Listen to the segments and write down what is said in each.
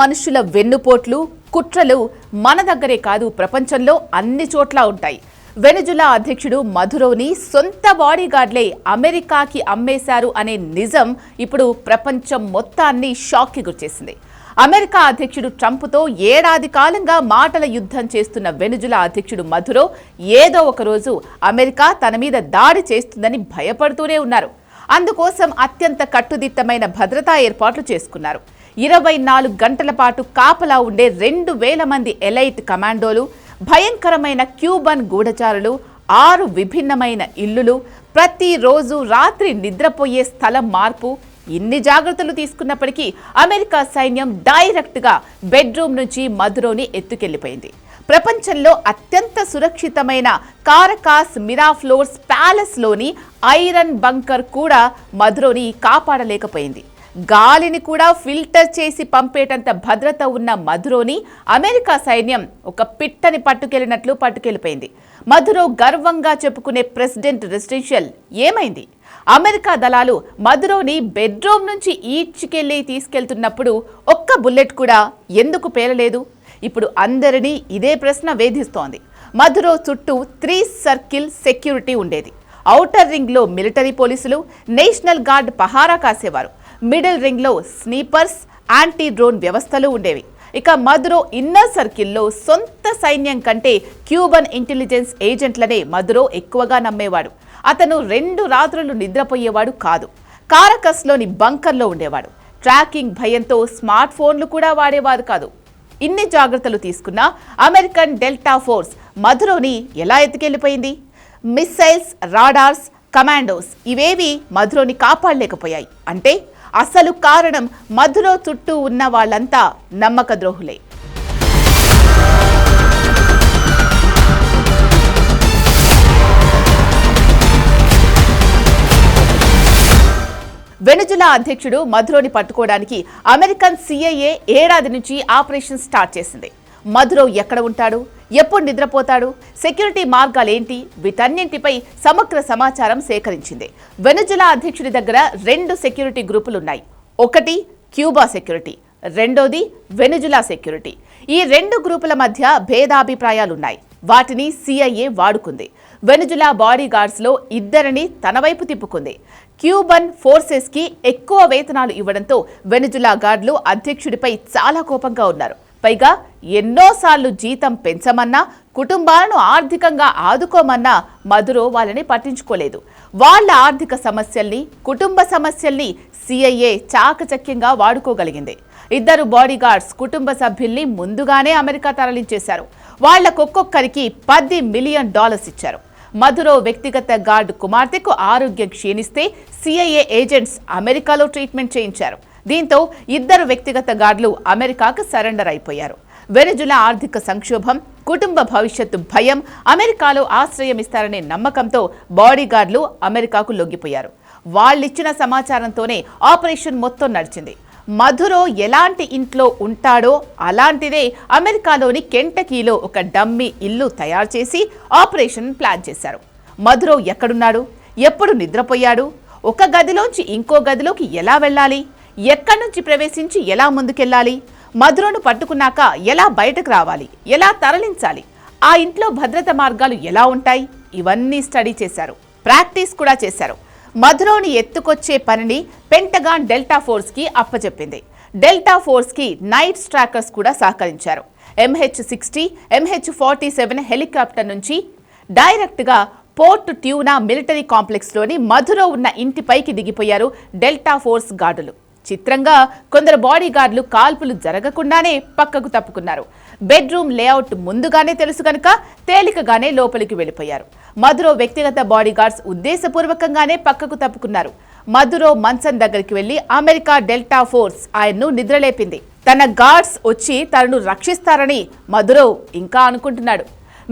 మనుషుల వెన్నుపోట్లు కుట్రలు మన దగ్గరే కాదు ప్రపంచంలో అన్ని చోట్ల ఉంటాయి. వెనుజులా అధ్యక్షుడు మధురోని సొంత బాడీగార్డ్లే అమెరికాకి అమ్మేశారు అనే నిజం ఇప్పుడు ప్రపంచం మొత్తాన్ని షాక్కి గురిచేసింది. అమెరికా అధ్యక్షుడు ట్రంప్తో ఏడాది కాలంగా మాటల యుద్ధం చేస్తున్న వెనుజులా అధ్యక్షుడు మధురో ఏదో ఒక రోజు అమెరికా తన మీద దాడి చేస్తుందని భయపడుతూనే ఉన్నారు. అందుకోసం అత్యంత కట్టుదిట్టమైన భద్రతా ఏర్పాట్లు చేసుకున్నారు. ఇరవై నాలుగు గంటల పాటు కాపలా ఉండే రెండు వేల మంది ఎలైట్ కమాండోలు భయంకరమైన క్యూబన్ గూఢచారులు ఆరు విభిన్నమైన ఇల్లులు ప్రతిరోజు రాత్రి నిద్రపోయే స్థలం మార్పు ఇన్ని జాగ్రత్తలు తీసుకున్నప్పటికీ అమెరికా సైన్యం డైరెక్ట్గా బెడ్రూమ్ నుంచి మధురోని ఎత్తుకెళ్ళిపోయింది. ప్రపంచంలో అత్యంత సురక్షితమైన కారకాస్ మిరాఫ్లోర్స్ ప్యాలెస్లోని ఐరన్ బంకర్ కూడా మధురోని కాపాడలేకపోయింది. గాలిని కూడా ఫిల్టర్ చేసి పంపేటంత భద్రత ఉన్న మధురోని అమెరికా సైన్యం ఒక పిట్టని పట్టుకెళ్ళినట్లు పట్టుకెళ్ళిపోయింది. మధురో గర్వంగా చెప్పుకునే ప్రెసిడెంట్ రెసిడెన్షియల్ ఏమైంది? అమెరికా దళాలు మధురోని బెడ్రూమ్ నుంచి ఈడ్చుకెళ్ళి తీసుకెళ్తున్నప్పుడు ఒక్క బుల్లెట్ కూడా ఎందుకు పేలలేదు? ఇప్పుడు అందరినీ ఇదే ప్రశ్న వేధిస్తోంది. మధురో చుట్టూ త్రీ సర్కిల్ సెక్యూరిటీ ఉండేది. ఔటర్ రింగ్లో మిలిటరీ పోలీసులు నేషనల్ గార్డ్ పహారా కాసేవారు. మిడిల్ రింగ్లో స్నీపర్స్ యాంటీ డ్రోన్ వ్యవస్థలు ఉండేవి. ఇక మధురో ఇన్నర్ సర్కిల్లో సొంత సైన్యం కంటే క్యూబన్ ఇంటెలిజెన్స్ ఏజెంట్లనే మధురో ఎక్కువగా నమ్మేవాడు. అతను రెండు రాత్రులు నిద్రపోయేవాడు కాదు. కారకస్లోని బంకర్లో ఉండేవాడు. ట్రాకింగ్ భయంతో స్మార్ట్ ఫోన్లు కూడా వాడేవారు కాదు. ఇన్ని జాగ్రత్తలు తీసుకున్న అమెరికన్ డెల్టా ఫోర్స్ మధురోని ఎలా ఎత్తుకెళ్ళిపోయింది? మిస్సైల్స్ రాడార్స్ కమాండోస్ ఇవేవి మధురోని కాపాడలేకపోయాయి. అంటే అసలు కారణం మధురో చుట్టూ ఉన్న వాళ్ళంతా నమ్మక ద్రోహులే వెనుజులా అధ్యక్షుడు మధురోని పట్టుకోవడానికి అమెరికన్ సిఐఏ ఏడాది నుంచి ఆపరేషన్ స్టార్ట్ చేసింది. మధురో ఎక్కడ ఉంటాడు? ఎప్పుడు నిద్రపోతాడు? సెక్యూరిటీ మార్గాలేంటి? వీటన్నింటిపై సమగ్ర సమాచారం సేకరించింది. వెనుజులా అధ్యక్షుడి దగ్గర రెండు సెక్యూరిటీ గ్రూపులు ఉన్నాయి ఒకటి క్యూబా సెక్యూరిటీ రెండోది వెనుజులా సెక్యూరిటీ. ఈ రెండు గ్రూపుల మధ్య భేదాభిప్రాయాలున్నాయి. వాటిని సిఐఏ వాడుకుంది. వెనుజులా బాడీగార్డ్స్లో ఇద్దరిని తన వైపు తిప్పుకుంది. క్యూబన్ ఫోర్సెస్కి ఎక్కువ వేతనాలు ఇవ్వడంతో వెనుజులా గార్డులు అధ్యక్షుడిపై చాలా కోపంగా ఉన్నారు. పైగా ఎన్నోసార్లు జీతం పెంచమన్నా కుటుంబాలను ఆర్థికంగా ఆదుకోమన్నా మధురో వాళ్ళని పట్టించుకోలేదు. వాళ్ళ ఆర్థిక సమస్యల్ని కుటుంబ సమస్యల్ని సిఐఏ చాకచక్యంగా వాడుకోగలిగింది. ఇద్దరు బాడీగార్డ్స్ కుటుంబ సభ్యుల్ని ముందుగానే అమెరికా తరలించేశారు. వాళ్ళకొక్కొక్కరికి పది మిలియన్ డాలర్స్ ఇచ్చారు. మధురో వ్యక్తిగత గార్డ్ కుమార్తెకు ఆరోగ్యం క్షీణిస్తే సిఐఏ ఏజెంట్స్ అమెరికాలో ట్రీట్మెంట్ చేయించారు. దీంతో ఇద్దరు వ్యక్తిగత గార్డులు అమెరికాకు సరెండర్ అయిపోయారు. వెనుజులా ఆర్థిక సంక్షోభం కుటుంబ భవిష్యత్తు భయం అమెరికాలో ఆశ్రయం ఇస్తారనే నమ్మకంతో బాడీగార్డులు అమెరికాకు లొంగిపోయారు. వాళ్ళిచ్చిన సమాచారంతోనే ఆపరేషన్ మొత్తం నడిచింది. మధురో ఎలాంటి ఇంట్లో ఉంటాడో అలాంటిదే అమెరికాలోని కెంటకీలో ఒక డమ్మీ ఇల్లు తయారు చేసి ఆపరేషన్ ప్లాన్ చేశారు. మధురో ఎక్కడున్నాడు? ఎప్పుడు నిద్రపోయాడు? ఒక గదిలోంచి ఇంకో గదిలోకి ఎలా వెళ్ళాలి? ఎక్కడి నుంచి ప్రవేశించి ఎలా ముందుకెళ్ళాలి? మధురను పట్టుకున్నాక ఎలా బయటకు రావాలి? ఎలా తరలించాలి? ఆ ఇంట్లో భద్రత మార్గాలు ఎలా ఉంటాయి? ఇవన్నీ స్టడీ చేశారు. ప్రాక్టీస్ కూడా చేశారు. మధురోని ఎత్తుకొచ్చే పనిని పెంటగాన్ డెల్టా ఫోర్స్కి అప్పచెప్పింది. డెల్టా ఫోర్స్కి నైట్ స్ట్రాకర్స్ కూడా సహకరించారు. MH sixty MH forty seven helicopter నుంచి డైరెక్ట్గా పోర్ట్ ట్యూనా మిలిటరీ కాంప్లెక్స్లోని మధురో ఉన్న ఇంటిపైకి దిగిపోయారు డెల్టా ఫోర్స్ గార్డులు. చిత్రంగా కొందరు బాడీ గార్డులు కాల్పులు జరగకుండానే పక్కకు తప్పుకున్నారు. బెడ్రూమ్ లేఅవుట్ ముందుగానే తెలుసు కనుక తేలికగానే లోపలికి వెళ్ళిపోయారు. మధురో వ్యక్తిగత బాడీగార్డ్స్ ఉద్దేశపూర్వకంగానే పక్కకు తప్పుకున్నారు. మధురో మన్సన్ దగ్గరికి వెళ్ళి అమెరికా డెల్టా ఫోర్స్ ఆయన్ను నిద్రలేపింది. తన గార్డ్స్ వచ్చి తనను రక్షిస్తారని మధురో ఇంకా అనుకుంటున్నాడు.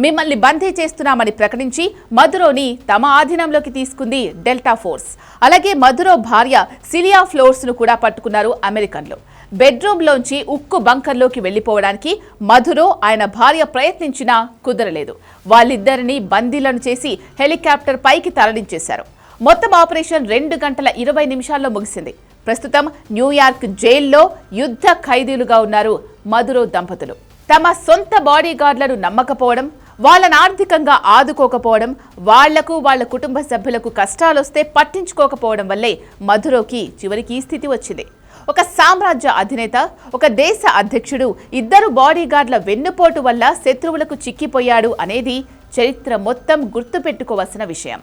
మిమ్మల్ని బందీ చేస్తున్నామని ప్రకటించి మధురోని తమ ఆధీనంలోకి తీసుకుంది డెల్టా ఫోర్స్. అలాగే మధురో భార్య సిలియా ఫ్లోర్స్ను కూడా పట్టుకున్నారు అమెరికన్లు. బెడ్రూమ్లోంచి ఉక్కు బంకర్లోకి వెళ్ళిపోవడానికి మధురో ఆయన భార్య ప్రయత్నించినా కుదరలేదు. వాళ్ళిద్దరిని బందీలను చేసి హెలికాప్టర్ పైకి తరలించేశారు. మొత్తం ఆపరేషన్ రెండు గంటల ఇరవై నిమిషాల్లో ముగిసింది. ప్రస్తుతం న్యూయార్క్ జైల్లో యుద్ధ ఖైదీలుగా ఉన్నారు మధురో దంపతులు. తమ సొంత బాడీగార్డులను నమ్మకపోవడం వాళ్ళని ఆర్థికంగా ఆదుకోకపోవడం వాళ్ళకు వాళ్ళ కుటుంబ సభ్యులకు కష్టాలొస్తే పట్టించుకోకపోవడం వల్లే మధురోకి చివరికి ఈ స్థితి వచ్చింది. ఒక సామ్రాజ్య అధినేత ఒక దేశ అధ్యక్షుడు ఇద్దరు బాడీగార్డ్ల వెన్నుపోటు వల్ల శత్రువులకు చిక్కిపోయాడు అనేది చరిత్ర మొత్తం గుర్తుపెట్టుకోవాల్సిన విషయం.